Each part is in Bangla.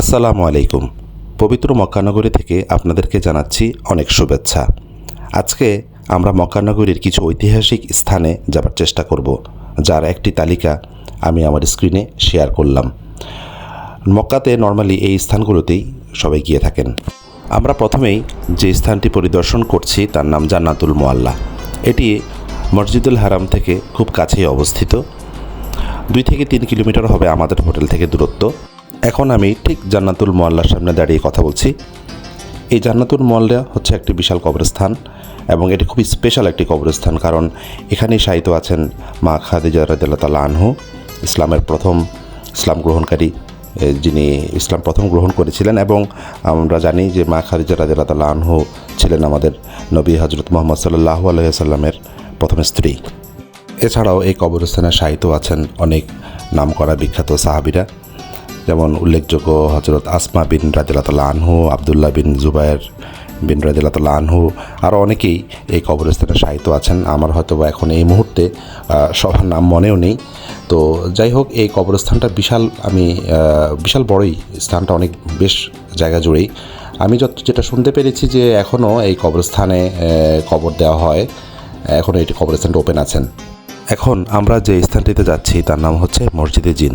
আসসালামু আলাইকুম। পবিত্র মক্কানগরী থেকে আপনাদেরকে জানাচ্ছি অনেক শুভেচ্ছা। আজকে আমরা মক্কানগরীর কিছু ঐতিহাসিক স্থানে যাবার চেষ্টা করব, যার একটি তালিকা আমি আমার স্ক্রিনে শেয়ার করলাম। মক্কাতে নর্মালি এই স্থানগুলোতেই সবাই গিয়ে থাকেন। আমরা প্রথমেই যে স্থানটি পরিদর্শন করছি তার নাম জান্নাতুল মোয়াল্লা এটি মসজিদুল হারাম থেকে খুব কাছেই অবস্থিত। দুই থেকে তিন কিলোমিটার হবে আমাদের হোটেল থেকে দূরত্ব। এখন আমি ঠিক জান্নাতুল মোয়াল্লার সামনে দাঁড়িয়ে কথা বলছি। এই জান্নাতুল মোয়াল্লা হচ্ছে একটি বিশাল কবরস্থান এবং এটি খুবই স্পেশাল একটি কবরস্থান কারণ এখানেই শায়িত আছেন মা খাদিজা তাল্লা আনহু, ইসলামের প্রথম ইসলাম গ্রহণকারী যিনি ইসলাম প্রথম গ্রহণ করেছিলেন এবং আমরা জানি যে মা খাদিজা তাল্লা আনহু ছিলেন আমাদের নবী হজরত মোহাম্মদ সাল্লাহ আলহিসাল্লামের প্রথম স্ত্রী। এছাড়াও এই কবরস্থানে শায়িত আছেন অনেক নামকরা বিখ্যাত সাহাবিরা। যেমন উল্লেখযোগ্য হজরত আসমা বিন রাজিলাতাল্লাহ আনহু, আবদুল্লাহ বিন জুবায়ের বিন রাজিলাতাল্লাহ আনহু আরও অনেকেই এই কবরস্থানে সাহিত্য আছেন। আমার হয়তো বা এখন এই মুহূর্তে সবার নাম মনেও নেই। তো যাই হোক, এই কবরস্থানটা বিশাল, আমি বিশাল বড়ই। স্থানটা অনেক, বেশ জায়গা জুড়েই। আমি যত, যেটা শুনতে পেরেছি যে এখনও এই কবরস্থানে কবর দেওয়া হয়। এখনও এটি কবরস্থানটা ওপেন আছেন। এখন আমরা যে স্থানটিতে যাচ্ছি, তার নাম হচ্ছে মসজিদে জিন।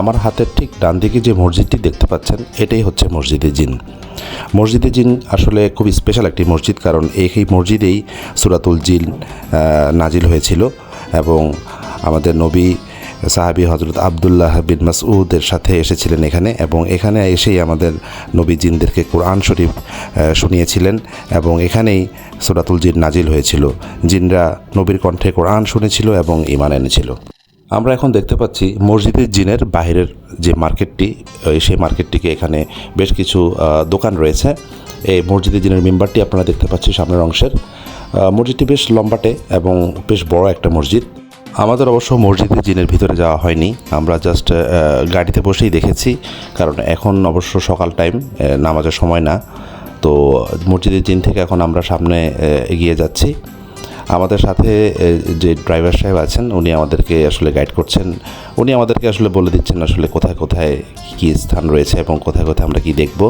আমার হাতের ঠিক ডান দিকে যে মসজিদটি দেখতে পাচ্ছেন, এটাই হচ্ছে মসজিদে জিন। মসজিদে জিন আসলে খুব স্পেশাল একটি মসজিদ কারণ এই মসজিদেই সুরাতুল জিন নাজিল হয়েছিল এবং আমাদের নবী সাহাবি হজরত আবদুল্লাহ বিন মাসউদের সাথে এসেছিলেন এখানে এবং এখানে এসেই আমাদের নবী জিনদেরকে কোরআন শরীফ শুনিয়েছিলেন এবং এখানেই সুরাতুল জিন নাজিল হয়েছিল। জিনরা নবীর কণ্ঠে কোরআন শুনেছিল এবং ইমান এনেছিল। আমরা এখন দেখতে পাচ্ছি মসজিদের জিনের বাহিরের যে মার্কেটটি সেই মার্কেটটিকে এখানে বেশ কিছু দোকান রয়েছে। এই মসজিদের জিনের মেম্বারটি আপনারা দেখতে পাচ্ছি সামনের অংশের। মসজিদটি বেশ লম্বাটে এবং বেশ বড় একটা মসজিদ। আমাদের অবশ্য মসজিদের জিনের ভিতরে যাওয়া হয়নি। আমরা জাস্ট গাড়িতে বসেই দেখেছি, কারণ এখন অবশ্য সকাল টাইম নামাজের সময় না। তো মসজিদের জিন থেকে এখন আমরা সামনে এগিয়ে যাচ্ছি। আমাদের সাথে যে ড্রাইভার সাহেব আছেন, উনি আমাদেরকে আসলে গাইড করছেন। উনি আমাদেরকে আসলে বলে দিচ্ছেন আসলে কোথায় কোথায় কী স্থান রয়েছে এবং কোথায় কোথায় আমরা কি দেখব।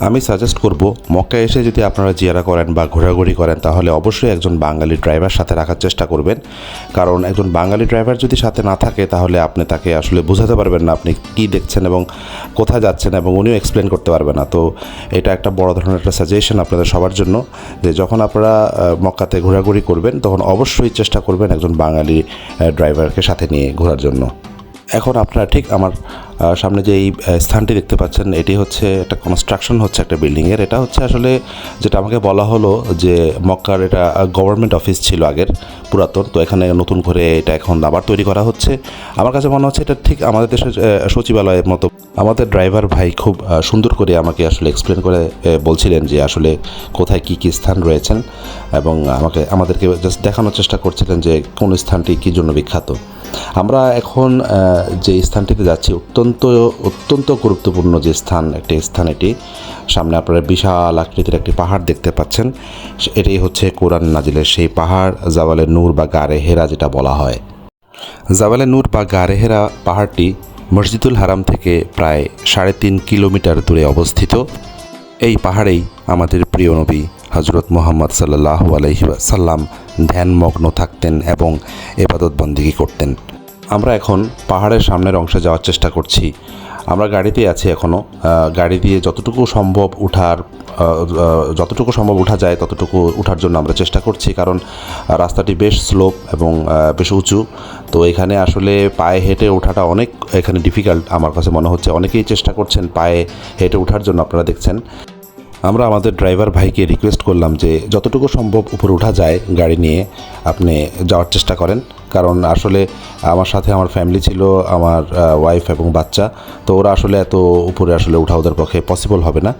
আমি সাজেস্ট করব মক্কা এসে যদি আপনারা জিয়ারা করেন বা ঘোরাঘুরি করেন, তাহলে অবশ্যই একজন বাঙালি ড্রাইভার সাথে রাখার চেষ্টা করবেন। কারণ একজন বাঙালি ড্রাইভার যদি সাথে না থাকে, তাহলে আপনি তাকে আসলে বোঝাতে পারবেন না আপনি কী দেখছেন এবং কোথায় যাচ্ছেন এবং উনিও এক্সপ্লেন করতে পারবে না। তো এটা একটা বড় ধরনের একটা সাজেশন আপনাদের সবার জন্য যে যখন আপনারা মক্কাতে ঘোরাঘুরি করবেন, তখন অবশ্যই চেষ্টা করবেন একজন বাঙালি ড্রাইভারকে সাথে নিয়ে ঘোরার জন্য। এখন আপনারা ঠিক আমার সামনে যে এই স্থানটি দেখতে পাচ্ছেন, এটি হচ্ছে একটা কনস্ট্রাকশন হচ্ছে একটা বিল্ডিংয়ের এটা হচ্ছে আসলে যেটা আমাকে বলা হলো যে মক্কার এটা গভর্নমেন্ট অফিস ছিল আগের, পুরাতন। তো এখানে নতুন করে এটা এখন আবার তৈরি করা হচ্ছে। আমার কাছে মনে হচ্ছে এটা ঠিক আমাদের দেশের সচিবালয়ের মতো। আমাদের ড্রাইভার ভাই খুব সুন্দর করে আমাকে আসলে এক্সপ্লেন করে বলছিলেন যে আসলে কোথায় কী কী স্থান রয়েছেন। এবং আমাকে, আমাদেরকে জাস্ট দেখানোর চেষ্টা করছিলেন যে কোন স্থানটি কী জন্য বিখ্যাত। আমরা এখন যে স্থানটিতে যাচ্ছি, অত্যন্ত অত্যন্ত গুরুত্বপূর্ণ যে স্থান, একটি স্থান এটি, সামনে আপনারা বিশাল আকৃতির একটি পাহাড় দেখতে পাচ্ছেন। এটাই হচ্ছে কোরআন নাজিলের সেই পাহাড় জাওয়ালে নূর বা গারে হেরা যেটা বলা হয়। জাবালে নূর বা গারেহেরা পাহাড়টি মসজিদুল হারাম থেকে প্রায় সাড়ে তিন কিলোমিটার দূরে অবস্থিত। এই পাহাড়েই আমাদের প্রিয় নবী হজরত মোহাম্মদ সাল্লাহ আলহি সাল্লাম ধ্যানমগ্ন থাকতেন এবং এবাদত বন্দিগি করতেন। আমরা এখন পাহাড়ের সামনের অংশে যাওয়ার চেষ্টা করছি। আমরা গাড়িতে আছি এখনও গাড়ি দিয়ে যতটুকু সম্ভব উঠার যতটুকু সম্ভব উঠা যায় ততটুকু উঠার জন্য আমরা চেষ্টা করছি কারণ রাস্তাটি বেশ স্লোপ এবং বেশ উঁচু। তো এখানে আসলে পায়ে হেঁটে ওঠাটা অনেক এখানে ডিফিকাল্ট আমার কাছে মনে হচ্ছে। অনেকেই চেষ্টা করছেন পায়ে হেঁটে ওঠার জন্য আপনারা দেখছেন। আমরা আমাদের ড্রাইভার ভাইকে রিকোয়েস্ট করলাম যে যতটুকু সম্ভব উপরে ওঠা যায় গাড়ি নিয়ে, আপনি যাওয়ার চেষ্টা করেন। কারণ আসলে আমার সাথে আমার ফ্যামিলি ছিল, আমার ওয়াইফ এবং বাচ্চা। তো ওরা আসলে এত উপরে আসলে ওঠা ওদের পক্ষে পসিবল হবে না।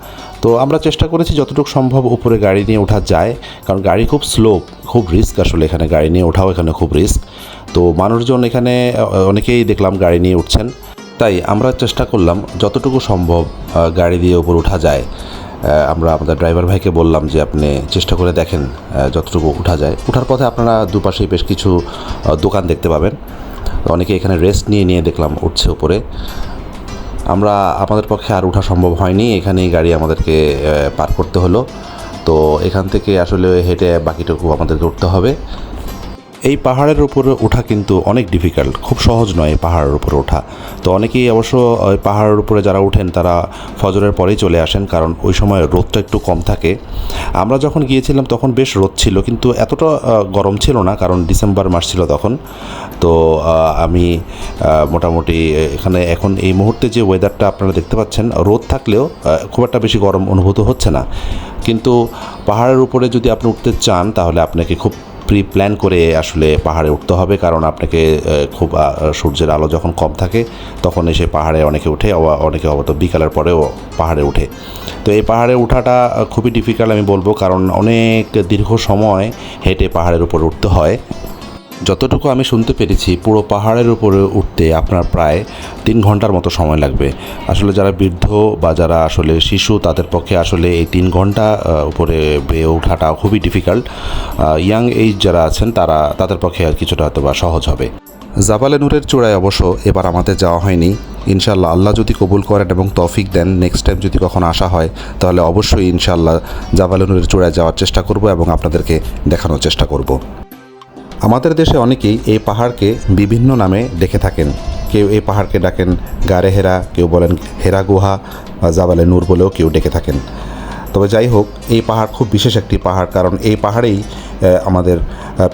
তো আমরা চেষ্টা করেছি যতটুকু সম্ভব উপরে গাড়ি নিয়ে ওঠা যায়। কারণ গাড়ি খুব স্লো খুব রিস্ক আসলে এখানে গাড়ি নিয়ে ওঠাও এখানে খুব রিস্ক তো মানুষজন এখানে অনেকেই দেখলাম গাড়ি নিয়ে উঠছেন। তাই আমরা চেষ্টা করলাম যতটুকু সম্ভব গাড়ি দিয়ে উপর ওঠা যায়। আমরা আমাদের ড্রাইভার ভাইকে বললাম যে আপনি চেষ্টা করে দেখেন যতটুকু উঠা যায়। উঠার পথে আপনারা দুপাশেই বেশ কিছু দোকান দেখতে পাবেন। অনেকে এখানে রেস্ট নিয়ে নিয়ে দেখলাম উঠছে উপরে। আমরা আমাদের পক্ষে আর ওঠা সম্ভব হয়নি। এখানেই গাড়ি আমাদেরকে পার করতে হলো। তো এখান থেকে আসলে হেঁটে বাকিটুকু আমাদেরকে উঠতে হবে। এই পাহাড়ের উপরে ওঠা কিন্তু অনেক ডিফিকাল্ট খুব সহজ নয় পাহাড়ের উপরে ওঠা। তো অনেকেই অবশ্য ওই পাহাড়ের উপরে যারা ওঠেন তারা ফজরের পরেই চলে আসেন, কারণ ওই সময় রোদটা একটু কম থাকে। আমরা যখন গিয়েছিলাম তখন বেশ রোদ ছিল, কিন্তু এতটা গরম ছিল না, কারণ ডিসেম্বর মাস ছিল তখন। তো আমি মোটামুটি এখানে এখন এই মুহূর্তে যে ওয়েদারটা আপনারা দেখতে পাচ্ছেন, রোদ থাকলেও খুব একটা বেশি গরম অনুভূত হচ্ছে না। কিন্তু পাহাড়ের উপরে যদি আপনি উঠতে চান, তাহলে আপনাকে খুব প্রি প্ল্যান করে আসলে পাহাড়ে উঠতে হবে। কারণ আপনাকে খুব সূর্যের আলো যখন কম থাকে, তখন এসে পাহাড়ে অনেকে উঠে অনেকে অবত বিকালের পরেও পাহাড়ে উঠে। তো এই পাহাড়ে ওঠাটা খুবই ডিফিকাল্ট আমি বলব। কারণ অনেক দীর্ঘ সময় হেঁটে পাহাড়ের উপর উঠতে হয়। যতটুকু আমি শুনতে পেরেছি, পুরো পাহাড়ের উপরে উঠতে আপনার প্রায় তিন ঘণ্টার মতো সময় লাগবে। আসলে যারা বৃদ্ধ বা যারা আসলে শিশু, তাদের পক্ষে আসলে এই তিন ঘণ্টা উপরে বেয়ে ওঠাটা খুবই ডিফিকাল্ট ইয়াং এইজ যারা আছেন, তারা, তাদের পক্ষে আর কিছুটা হয়তো বা সহজ হবে। জাবালে নূরের চূড়ায় অবশ্য এবার আমাদের যাওয়া হয়নি। ইনশাল্লাহ আল্লাহ যদি কবুল করেন এবং তফিক দেন নেক্সট টাইম যদি কখনো আসা হয়, তাহলে অবশ্যই ইনশাল্লাহ জাবালে নূরের চূড়ায় যাওয়ার চেষ্টা করব এবং আপনাদেরকে দেখানোর চেষ্টা করব। আমাদের দেশে অনেকেই এই পাহাড়কে বিভিন্ন নামে ডেকে থাকেন। কেউ এই পাহাড়কে ডাকেন গারে হেরা, কেউ বলেন হেরা গুহা বা জাবালে নূর বলেও কেউ ডেকে থাকেন। তবে যাই হোক, এই পাহাড় খুব বিশেষ একটি পাহাড় কারণ এই পাহাড়েই আমাদের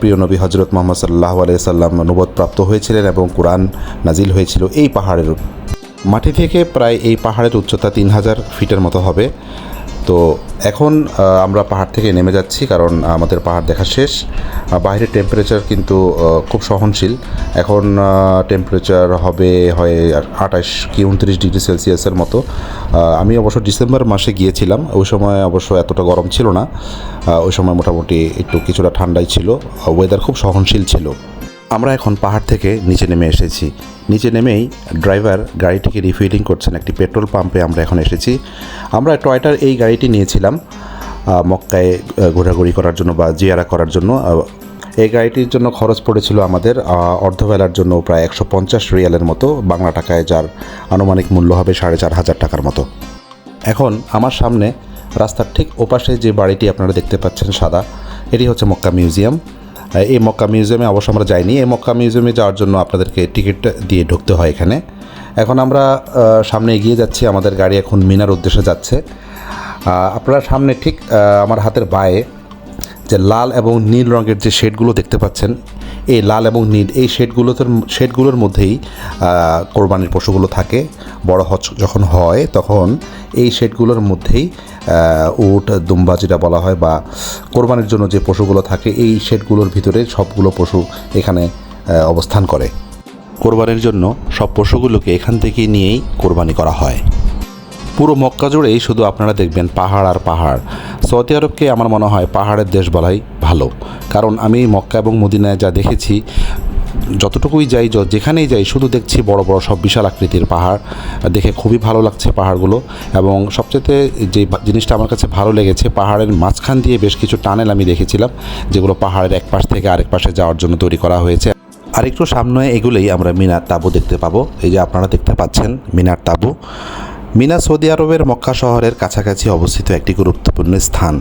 প্রিয় নবী হজরত মোহাম্মদ সাল্লাহ আলাইসাল্লাম নবদ প্রাপ্ত হয়েছিলেন এবং কোরআন নাজিল হয়েছিল। এই পাহাড়ের মাটি থেকে প্রায় এই পাহাড়ের উচ্চতা তিন হাজার ফিটের মতো হবে। তো এখন আমরা পাহাড় থেকে নেমে যাচ্ছি কারণ আমাদের পাহাড় দেখা শেষ। বাইরের টেম্পারেচার কিন্তু খুব সহনশীল। এখন টেম্পারেচার হবে হয় আঠাশ কি উনত্রিশ ডিগ্রি সেলসিয়াসের মতো। আমি অবশ্য ডিসেম্বর মাসে গিয়েছিলাম। ওই সময় অবশ্য এতটা গরম ছিল না। ওই সময় মোটামুটি একটু কিছুটা ঠান্ডাই ছিল। ওয়েদার খুব সহনশীল ছিল। আমরা এখন পাহাড় থেকে নিচে নেমে এসেছি। নিচে নেমেই ড্রাইভার গাড়িটিকে রিফিলিং করছেন একটি পেট্রোল পাম্পে আমরা এখন এসেছি। আমরা টয়টার এই গাড়িটি নিয়েছিলাম মক্কায় ঘোরাঘুরি করার জন্য বা জিয়ারা করার জন্য। এই গাড়িটির জন্য খরচ পড়েছিল আমাদের অর্ধবেলার জন্য প্রায় একশো পঞ্চাশ রিয়ালের মতো, বাংলা টাকায় যার আনুমানিক মূল্য হবে সাড়ে চার হাজার টাকার মতো। এখন আমার সামনে রাস্তার ঠিক ওপাশে যে বাড়িটি আপনারা দেখতে পাচ্ছেন সাদা, এটি হচ্ছে মক্কা মিউজিয়াম। এই মক্কা মিউজিয়ামে অবশ্য আমরা যাইনি। এই মক্কা মিউজিয়ামে যাওয়ার জন্য আপনাদেরকে টিকিট দিয়ে ঢুকতে হয় এখানে। এখন আমরা সামনে এগিয়ে যাচ্ছি। আমাদের গাড়ি এখন মিনার উদ্দেশ্যে যাচ্ছে। আপনারা সামনে ঠিক আমার হাতের বায়ে যে লাল এবং নীল রঙের যে শেডগুলো দেখতে পাচ্ছেন, এই লাল এবং নীল, এই শেডগুলোতে শেডগুলোর মধ্যেই কোরবানির পশুগুলো থাকে। বড় হজ যখন হয়, তখন এই শেডগুলোর মধ্যেই উট, দুম্বা যেটা বলা হয়, বা কোরবানির জন্য যে পশুগুলো থাকে, এই শেডগুলোর ভিতরে সবগুলো পশু এখানে অবস্থান করে। কোরবানির জন্য সব পশুগুলোকে এখান থেকে নিয়েই কোরবানি করা হয়। পুরো মক্কা জুড়েই শুধু আপনারা দেখবেন পাহাড় আর পাহাড়। সৌদি আরবকে আমার মনে হয় পাহাড়ের দেশ বলাই ভালো। কারণ আমি মক্কা এবং মদিনায় যা দেখেছি যতটুকুই যাই যেখানেই যাই, শুধু দেখছি বড় বড় সব বিশাল আকৃতির পাহাড়। দেখে খুবই ভালো লাগছে পাহাড়গুলো এবং সবচেয়ে যে জিনিসটা আমার কাছে ভালো লেগেছে, পাহাড়ের মাঝখান দিয়ে বেশ কিছু টানেল আমি দেখেছিলাম, যেগুলো পাহাড়ের এক পাশ থেকে আরেক পাশে যাওয়ার জন্য তৈরি করা হয়েছে। আর একটু সামনে এগুলোই আমরা মিনার তাঁবু দেখতে পাবো। এই যে আপনারা দেখতে পাচ্ছেন মিনার তাঁবু। মিনা সৌদি আরবের মক্কা শহরের কাছাকাছি অবস্থিত একটি গুরুত্বপূর্ণ স্থান,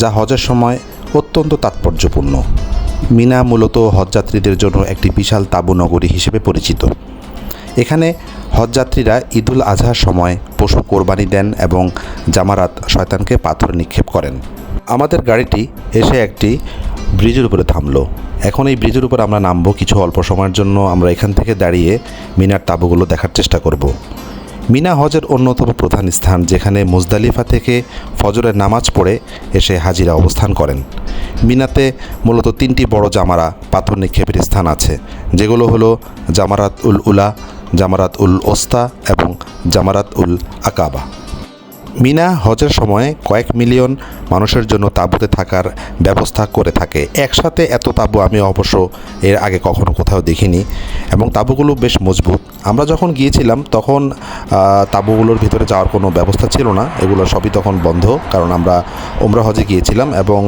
যা হজের সময় অত্যন্ত তাৎপর্যপূর্ণ। মিনা মূলত হজযাত্রীদের জন্য একটি বিশাল তাঁবু নগরী হিসেবে পরিচিত। এখানে হজযাত্রীরা ঈদুল আজহার সময় পশু কোরবানি দেন এবং জামারাত শয়তানকে পাথর নিক্ষেপ করেন। আমাদের গাড়িটি এসে একটি ব্রিজের উপরে থামলো। এখন এই ব্রিজের উপর আমরা নামবো কিছু অল্প সময়ের জন্য। আমরা এখান থেকে দাঁড়িয়ে মিনার তাঁবুগুলো দেখার চেষ্টা করব। মিনা হজের অন্যতম প্রধান স্থান, যেখানে মুজদালিফা থেকে ফজরের নামাজ পড়ে এসে হাজিরা অবস্থান করেন। মিনাতে মূলত তিনটি বড় জামারা, পাথর নিক্ষেপের স্থান আছে, যেগুলো হলো জামারাত উল উলা জামারাত উল ওস্তা এবং জামারাত উল আকাবা। মিনা হজের সময় কয়েক মিলিয়ন মানুষের জন্য তাঁবুতে থাকার ব্যবস্থা করে থাকে। একসাথে এত তাঁবু আমি অবশ্য এর আগে কখনো কোথাও দেখিনি এবং তাঁবুগুলো বেশ মজবুত। আমরা যখন গিয়েছিলাম তখন তাঁবুগুলোর ভিতরে যাওয়ার কোনো ব্যবস্থা ছিল না। এগুলো সবই তখন বন্ধ, কারণ আমরা ওমরা হজে গিয়েছিলাম এবং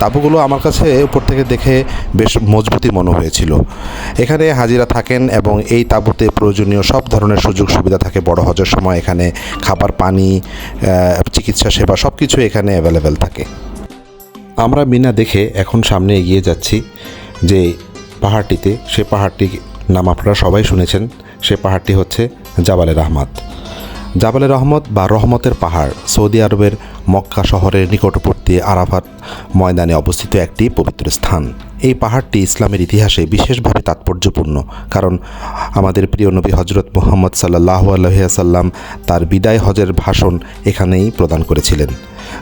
তাঁবুগুলো আমার কাছে উপর থেকে দেখে বেশ মজবুতই মনে হয়েছিল। এখানে হাজিরা থাকেন এবং এই তাঁবুতে প্রয়োজনীয় সব ধরনের সুযোগ সুবিধা থাকে। বড় হজের সময় এখানে খাবার, পানি চিকিৎসা সেবা সব কিছু এখানে অ্যাভেলেবেল থাকে। আমরা বিনা দেখে এখন সামনে এগিয়ে যাচ্ছি যে পাহাড়টিতে, সে পাহাড়টির নাম আপনারা সবাই শুনেছেন, সে পাহাড়টি হচ্ছে জাবালের রহমত জাবালে রহমত বা রহমতের পাহাড় সৌদি আরবের মক্কা শহরের নিকটবর্তী আরাফাত ময়দানে অবস্থিত একটি পবিত্র স্থান। এই পাহাড়টি ইসলামের ইতিহাসে বিশেষভাবে তাৎপর্যপূর্ণ, কারণ আমাদের প্রিয় নবী হজরত মোহাম্মদ সাল্লাহ আলহিয়াসাল্লাম তার বিদায় হজের ভাষণ এখানেই প্রদান করেছিলেন।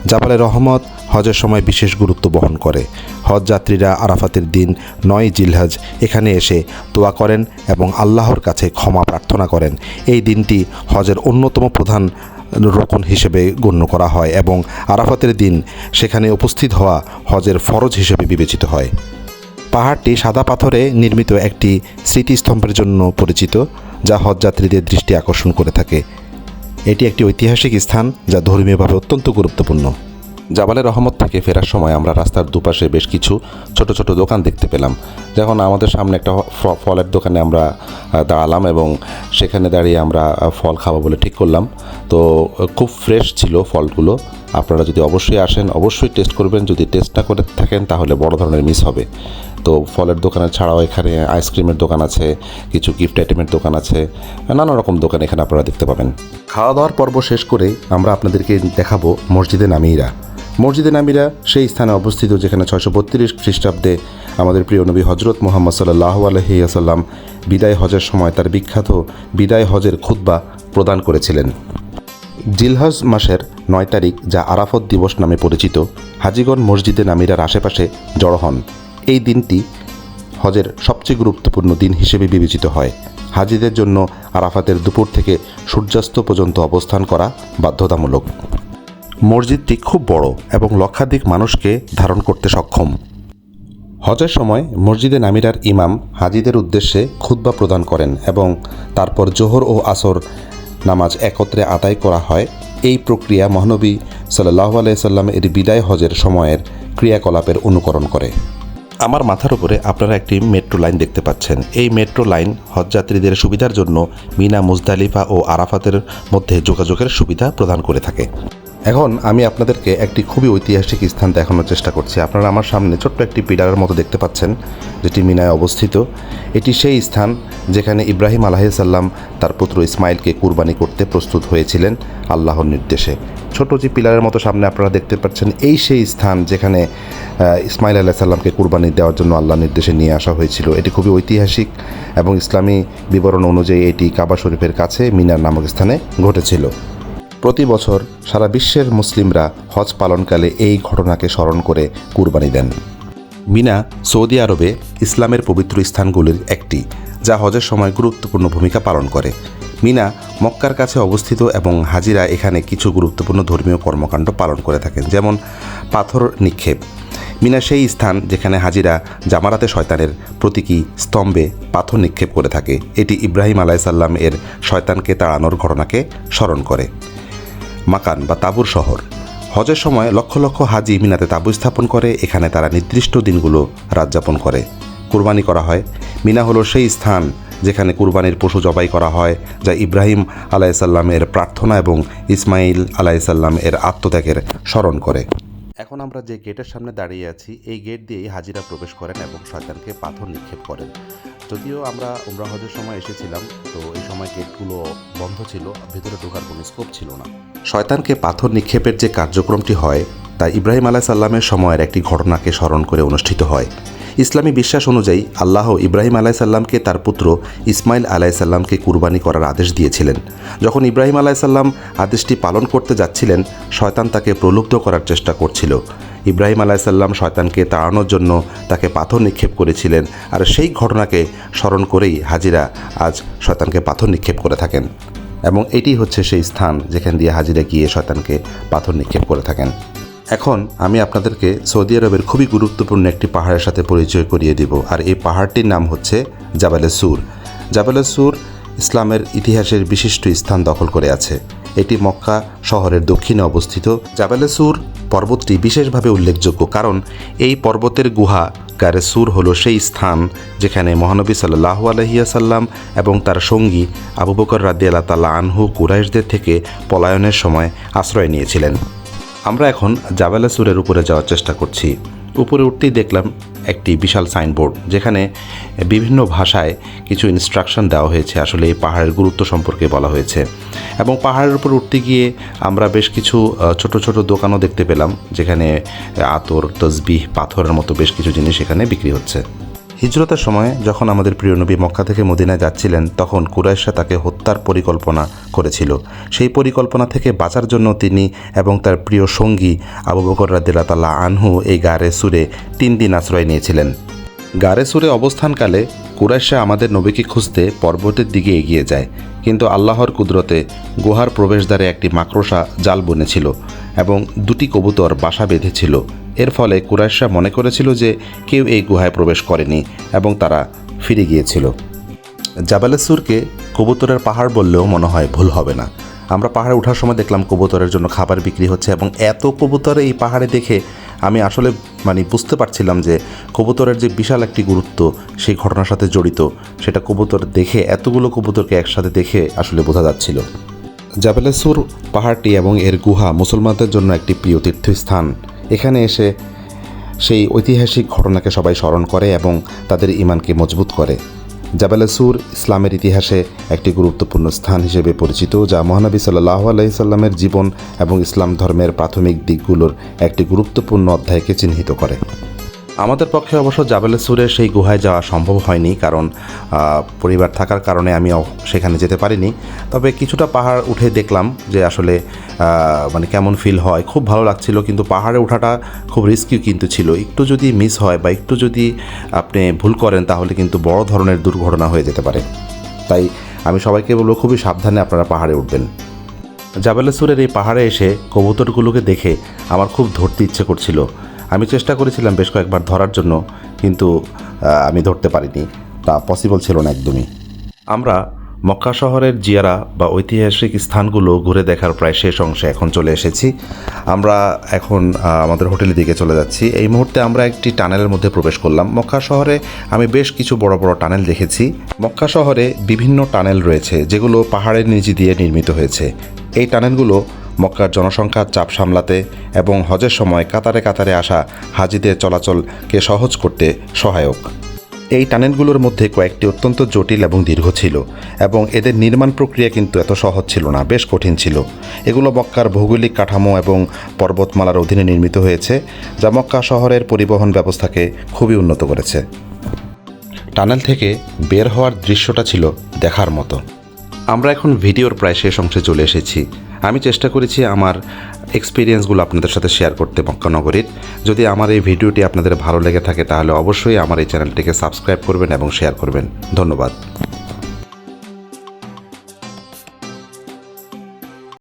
জাবালে রহমত হজের সময় বিশেষ গুরুত্ব বহন করে। হজ যাত্রীরা আরাফাতের দিন নয় জিলহজ এখানে এসে দোয়া করেন এবং আল্লাহর কাছে ক্ষমা প্রার্থনা করেন। এই দিনটি হজের অন্যতম প্রধান রোকন হিসেবে গণ্য করা হয় এবং আরাফাতের দিন সেখানে উপস্থিত হওয়া হজের ফরজ হিসেবে বিবেচিত হয়। পাহাড়টি সাদা পাথরে নির্মিত একটি স্মৃতিস্তম্ভের জন্য পরিচিত, যা হজযাত্রীদের দৃষ্টি আকর্ষণ করে থাকে। এটি একটি ঐতিহাসিক স্থান যা ধর্মীয়ভাবে অত্যন্ত গুরুত্বপূর্ণ। জাবালের রহমত থেকে ফেরার সময় আমরা রাস্তার দুপাশে বেশ কিছু ছোট ছোট দোকান দেখতে পেলাম। যখন আমাদের সামনে একটা ফলের দোকানে আমরা দাঁড়ালাম এবং সেখানে দাঁড়িয়ে আমরা ফল খাব বলে ঠিক করলাম। তো খুব ফ্রেশ ছিল ফলগুলো। আপনারা যদি অবশ্যই আসেন, অবশ্যই টেস্ট করবেন। যদি টেস্ট না করে থাকেন, তাহলে বড় ধরনের মিস হবে। তো ফলের দোকানে ছাড়াও এখানে আইসক্রিমের দোকান আছে, কিছু গিফট আইটেমের দোকান আছে, নানা রকম দোকান এখানে আপনারা দেখতে পাবেন। খাওয়া দাওয়ার পর্ব শেষ করে আমরা আপনাদেরকে দেখাবো মসজিদে নামিরা। মসজিদে নামিরা সেই স্থানে অবস্থিত যেখানে ছয়শো বত্রিশ খ্রিস্টাব্দে আমাদের প্রিয় নবী হজরত মোহাম্মদ সাল্লাহ আলহিয়াসাল্লাম বিদায় হজের সময় তার বিখ্যাত বিদায় হজের খুতবা প্রদান করেছিলেন। জিলহজ মাসের নয় তারিখ, যা আরাফত দিবস নামে পরিচিত, হাজিগণ মসজিদে নামিরার আশেপাশে জড়ো হন। এই দিনটি হজের সবচেয়ে গুরুত্বপূর্ণ দিন হিসেবে বিবেচিত হয়। হাজিদের জন্য আরাফাতের দুপুর থেকে সূর্যাস্ত পর্যন্ত অবস্থান করা বাধ্যতামূলক। মসজিদটি খুব বড় এবং লক্ষাধিক মানুষকে ধারণ করতে সক্ষম। হজের সময় মসজিদে নামিরার ইমাম হাজিদের উদ্দেশ্যে খুতবা প্রদান করেন এবং তারপর জোহর ও আসর নামাজ একত্রে আদায় করা হয়। এই প্রক্রিয়া মহানবী সাল্লাহ আলাইসাল্লাম এর বিদায় হজের সময়ের ক্রিয়াকলাপের অনুকরণ করে। আমার মাথার উপরে আপনারা একটি মেট্রো লাইন দেখতে পাচ্ছেন। এই মেট্রো লাইন হজযাত্রীদের সুবিধার জন্য মিনা, মুজদালিফা ও আরাফাতের মধ্যে যোগাযোগের সুবিধা প্রদান করে থাকে। এখন আমি আপনাদেরকে একটি খুবই ঐতিহাসিক স্থান দেখানোর চেষ্টা করছি। আপনারা আমার সামনে ছোট্ট একটি পিলারের মতো দেখতে পাচ্ছেন, যেটি মিনায় অবস্থিত। এটি সেই স্থান যেখানে ইব্রাহিম আলাহিসাল্লাম তার পুত্র ইসমাইলকে কুরবানি করতে প্রস্তুত হয়েছিলেন আল্লাহর নির্দেশে। ছোট যে পিলারের মতো সামনে আপনারা দেখতে পাচ্ছেন, এই সেই স্থান যেখানে ইসমাইল আলাহ সাল্লামকে কুরবানি দেওয়ার জন্য আল্লাহ নির্দেশে নিয়ে আসা হয়েছিল। এটি খুবই ঐতিহাসিক এবং ইসলামী বিবরণ অনুযায়ী এটি কাবা শরীফের কাছে মিনার নামক স্থানে ঘটেছিল। প্রতি বছর সারা বিশ্বের মুসলিমরা হজ পালনকালে এই ঘটনাকে স্মরণ করে কুরবানি দেন। মিনা, সৌদি আরবে ইসলামের পবিত্র স্থানগুলির একটি, যা হজের সময় গুরুত্বপূর্ণ ভূমিকা পালন করে। মিনা, মক্কার কাছে অবস্থিত এবং হাজিরা এখানে কিছু গুরুত্বপূর্ণ ধর্মীয় কর্মকাণ্ড পালন করে থাকেন, যেমন পাথর নিক্ষেপ। মিনা সেই স্থান যেখানে হাজিরা জামারাতে শয়তানের প্রতীকী স্তম্ভে পাথর নিক্ষেপ করে থাকে। এটি ইব্রাহিম আলাইসাল্লাম এর শয়তানকে তাড়ানোর ঘটনাকে স্মরণ করে। মাকান বা তাবুর শহর। হজের সময় লক্ষ লক্ষ হাজি মিনাতে তাবু স্থাপন করে, এখানে তারা নির্দিষ্ট দিনগুলো রাত যাপন করে। কুরবানি করা হয়। মিনা হলো সেই স্থান যেখানে কুরবানির পশু জবাই করা হয়, যা ইব্রাহিম আলাইসাল্লামের প্রার্থনা এবং ইসমাইল আলাইসাল্লাম এর আত্মত্যাগের স্মরণ করে। এখন আমরা যে গেটের সামনে দাঁড়িয়ে আছি, এই গেট দিয়েই হাজিরা প্রবেশ করেন এবং শয়তানকে পাথর নিক্ষেপ করেন। যদিও আমরা উমরা হজের সময় এসেছিলাম, তো এই সময় গেটগুলো বন্ধ ছিল, ভেতরে ঢোকার কোনো স্কোপ ছিল না। শয়তানকে পাথর নিক্ষেপের যে কার্যক্রমটি হয়, তা ইব্রাহিম আলাহ সাল্লামের সময়ের একটি ঘটনাকে স্মরণ করে অনুষ্ঠিত হয়। ইসলামী বিশ্বাস অনুযায়ী আল্লাহ ইব্রাহিম আলাহ সাল্লামকে তার পুত্র ইসমাইল আলাহ সাল্লামকে কুরবানি করার আদেশ দিয়েছিলেন। যখন ইব্রাহিম আলাহ সাল্লাম আদেশটি পালন করতে যাচ্ছিলেন, শয়তান তাকে প্রলুব্ধ করার চেষ্টা করছিল। ইব্রাহিম আলাইসাল্লাম শয়তানকে তাড়ানোর জন্য তাকে পাথর নিক্ষেপ করেছিলেন আর সেই ঘটনাকে স্মরণ করেই হাজিরা আজ শয়তানকে পাথর নিক্ষেপ করে থাকেন। এবং এটি হচ্ছে সেই স্থান যেখান দিয়ে হাজিরা গিয়ে শয়তানকে পাথর নিক্ষেপ করে থাকেন। এখন আমি আপনাদেরকে সৌদি আরবের খুবই গুরুত্বপূর্ণ একটি পাহাড়ের সাথে পরিচয় করিয়ে দিব, আর এই পাহাড়টির নাম হচ্ছে জাবালে সুর। জাবালে সুর ইসলামের ইতিহাসের বিশিষ্ট স্থান দখল করে আছে। এটি মক্কা শহরের দক্ষিণে অবস্থিত। জাবালে সুর পর্বতটি বিশেষভাবে উল্লেখযোগ্য কারণ এই পর্বতের গুহা গারে সুর হলো সেই স্থান যেখানে মহানবী সাল্লাহ আলহিয়াসাল্লাম এবং তার সঙ্গী আবু বকর রাদি আল্লাহ তাল্লাহ আনহু কুরাইশদের থেকে পলায়নের সময় আশ্রয় নিয়েছিলেন। আমরা এখন জাবালা সুরের উপরে যাওয়ার চেষ্টা করছি। উপরে উঠতেই দেখলাম একটি বিশাল সাইনবোর্ড, যেখানে বিভিন্ন ভাষায় কিছু ইনস্ট্রাকশন দেওয়া হয়েছে। আসলে এই পাহাড়ের গুরুত্ব সম্পর্কে বলা হয়েছে। এবং পাহাড়ের উপর উঠতে গিয়ে আমরা বেশ কিছু ছোট ছোট দোকানও দেখতে পেলাম, যেখানে আতর, তসবিহ, পাথরের মতো বেশ কিছু জিনিস এখানে বিক্রি হচ্ছে। হিজরতের সময় যখন আমাদের প্রিয় নবী মক্কা থেকে মদিনায় যাচ্ছিলেন, তখন কুরাইশা তাকে হত্যার পরিকল্পনা করেছিল। সেই পরিকল্পনা থেকে বাঁচার জন্য তিনি এবং তার প্রিয় সঙ্গী আবু বকর রাদিল্লা আনহু এই গারে সুরে তিন দিন আশ্রয় নিয়েছিলেন। গারে সুরে অবস্থানকালে কুরাইশা আমাদের নবীকে খুঁজতে পর্বতের দিকে এগিয়ে যায়, কিন্তু আল্লাহর কুদরতে গুহার প্রবেশদ্বারে একটি মাকড়সা জাল বনেছিল এবং দুটি কবুতর বাসা বেঁধেছিল। এর ফলে কুরাইশা মনে করেছিল যে কেউ এই গুহায় প্রবেশ করেনি এবং তারা ফিরে গিয়েছিল। জাবালেসুরকে কবুতরের পাহাড় বললেও মনে হয় ভুল হবে না। আমরা পাহাড়ে ওঠার সময় দেখলাম কবুতরের জন্য খাবার বিক্রি হচ্ছে এবং এত কবুতর এই পাহাড়ে দেখে আমি আসলে মানে বুঝতে পারছিলাম যে কবুতরের যে বিশাল একটি গুরুত্ব সেই ঘটনার সাথে জড়িত, সেটা কবুতর দেখে, এতগুলো কবুতরকে একসাথে দেখে আসলে বোঝা যাচ্ছিল। জাবেলেসুর পাহাড়টি এবং এর গুহা মুসলমানদের জন্য একটি প্রিয় তীর্থস্থান। এখানে এসে সেই ঐতিহাসিক ঘটনাকে সবাই স্মরণ করে এবং তাদের ইমানকে মজবুত করে। জাবালেসুর ইসলামের ইতিহাসে একটি গুরুত্বপূর্ণ স্থান হিসেবে পরিচিত, যা মহানবী সাল্লাহ আলাইসাল্লামের জীবন এবং ইসলাম ধর্মের প্রাথমিক দিকগুলোর একটি গুরুত্বপূর্ণ অধ্যায়কে চিহ্নিত করে। আমাদের পক্ষে অবশ্য জাবেলেসুরের সেই গুহায় যাওয়া সম্ভব হয়নি কারণ পরিবার থাকার কারণে আমি সেখানে যেতে পারিনি। তবে কিছুটা পাহাড় উঠে দেখলাম যে আসলে মানে কেমন ফিল হয়। খুব ভালো লাগছিল, কিন্তু পাহাড়ে ওঠাটা খুব রিস্কি কিন্তু ছিল। একটু যদি মিস হয় বা একটু যদি আপনি ভুল করেন, তাহলে কিন্তু বড় ধরনের দুর্ঘটনা হয়ে যেতে পারে। তাই আমি সবাইকে বলব, খুবই সাবধানে আপনারা পাহাড়ে উঠবেন। জাবেলেসুরের এই পাহাড়ে এসে কবুতরগুলোকে দেখে আমার খুব ধরতে ইচ্ছে করছিল। আমি চেষ্টা করেছিলাম বেশ কয়েকবার ধরার জন্য, কিন্তু আমি ধরতে পারিনি। তা পসিবল ছিল না একদমই। আমরা মক্কা শহরের জিয়ারা বা ঐতিহাসিক স্থানগুলো ঘুরে দেখার প্রায় শেষ অংশে এখন চলে এসেছি। আমরা এখন আমাদের হোটেলের দিকে চলে যাচ্ছি। এই মুহূর্তে আমরা একটি টানেলের মধ্যে প্রবেশ করলাম। মক্কা শহরে আমি বেশ কিছু বড় বড় টানেল দেখেছি। মক্কা শহরে বিভিন্ন টানেল রয়েছে, যেগুলো পাহাড়ের নিচে দিয়ে নির্মিত হয়েছে। এই টানেলগুলো মক্কার জনসংখ্যার চাপ সামলাতে এবং হজের সময় কাতারে কাতারে আসা হাজিদের চলাচলকে সহজ করতে সহায়ক। এই টানেলগুলোর মধ্যে কয়েকটি অত্যন্ত জটিল এবং দীর্ঘ ছিল এবং এদের নির্মাণ প্রক্রিয়া কিন্তু এত সহজ ছিল না, বেশ কঠিন ছিল। এগুলো মক্কার ভৌগোলিক কাঠামো এবং পর্বতমালার অধীনে নির্মিত হয়েছে, যা মক্কা শহরের পরিবহন ব্যবস্থাকে খুবই উন্নত করেছে। টানেল থেকে বের হওয়ার দৃশ্যটা ছিল দেখার মতো। আমরা এখন ভিডিওর প্রায় শেষ অংশে চলে এসেছি। আমি চেষ্টা করেছি আমার এক্সপিরিয়েন্সগুলো আপনাদের সাথে শেয়ার করতে মক্কানগরীর। যদি আমার এই ভিডিওটি আপনাদের ভালো লেগে থাকে, তাহলে অবশ্যই আমার এই চ্যানেলটিকে সাবস্ক্রাইব করবেন এবং শেয়ার করবেন। ধন্যবাদ।